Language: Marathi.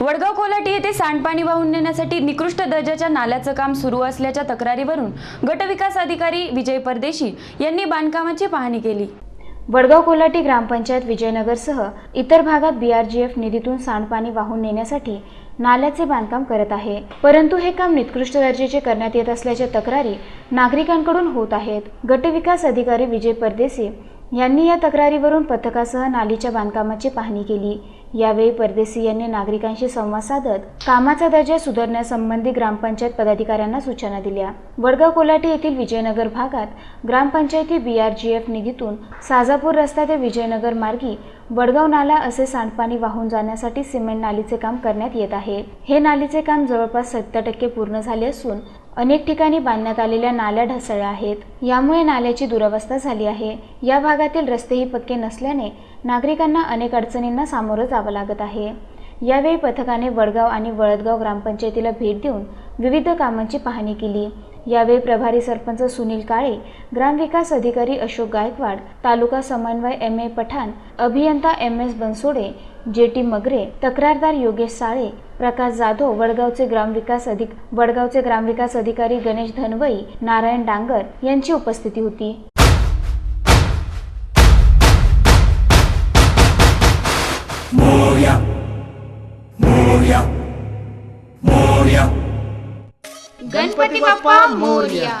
वडगाव कोलाटी येथे सांडपाणी वाहून नेण्यासाठी निकृष्ट दर्जाच्या नाल्याचं काम सुरू असल्याच्या तक्रारीवरून गटविकास अधिकारी विजय परदेशी यांनी बांधकामाची पाहणी केली. वडगाव कोलाटी ग्रामपंचायत विजयनगरसह इतर भागात बीआरजीएफ निधीतून सांडपाणी वाहून नेण्यासाठी नाल्याचे बांधकाम करत आहे. परंतु हे काम निकृष्ट दर्जाचे करण्यात येत असल्याच्या तक्रारी नागरिकांकडून होत आहेत. गटविकास अधिकारी विजय परदेशी यांनी या तक्रारीवरून पथकासह नालीच्या बांधकामाची पाहणी केली. यावेळी परदेसी यांनी नागरिकांशी संवाद साधत कामाचा दर्जा सुधारण्यासंबंधी ग्रामपंचायत पदाधिकाऱ्यांना सूचना दिल्या. वडगाव कोलाटी येथील विजयनगर भागात ग्रामपंचायती बी आर जी एफ निधीतून साजापूर रस्ता ते विजयनगर मार्गी वडगाव नाला असे सांडपाणी वाहून जाण्यासाठी सिमेंट नालीचे काम करण्यात येत आहे. हे नालीचे काम जवळपास सत्तर टक्के पूर्ण झाले असून अनेक ठिकाणी बांधण्यात आलेल्या नाल्या ढासळल्या आहेत. यामुळे नाल्याची दुरवस्था झाली आहे. या भागातील रस्तेही पक्के नसल्याने नागरिकांना अनेक अडचणींना सामोरं जावं लागत आहे. यावेळी पथकाने वडगाव आणि वळदगाव ग्रामपंचायतीला भेट देऊन विविध कामांची पाहणी केली. यावेळी प्रभारी सरपंच सुनील काळे ग्रामविकास अधिकारी अशोक गायकवाड तालुका समन्वय एम ए पठाण अभियंता एम एस बनसोडे जे टी मगरे तक्रारदार योगेश साळे प्रकाश जाधव वडगावचे ग्रामविकास अधिक वडगावचे ग्रामविकास अधिकारी गणेश धनवई नारायण डांगर यांची उपस्थिती होती. गणपती बाप्पा मोर्या.